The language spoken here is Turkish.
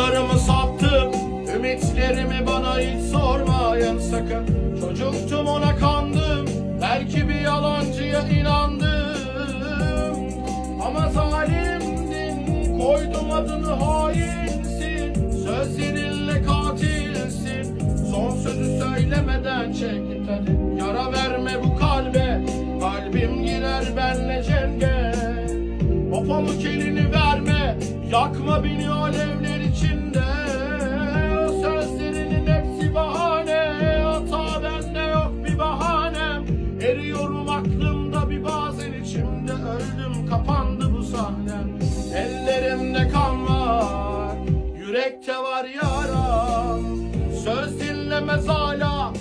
Umutlarımı sattım Ümitlerimi bana hiç sormayın sakın. Çocuktum ona kandım. Belki bir yalancıya inandım. Ama zalimdin Koydum adını hainsin. Sözlerinle katilsin. Son sözü söylemeden çek hadi. Yara verme bu kalbe. Kalbim girer benle cenge. O pamuk elini verme Yakma beni alevler içinde. Sözlerinin hepsi bahane. Hata bende yok bir bahanem. Eriyorum aklımda bir bazen içimde. Öldüm kapandı bu sahnem. Ellerimde kan var Yürekte var yaram. Söz dinlemez hala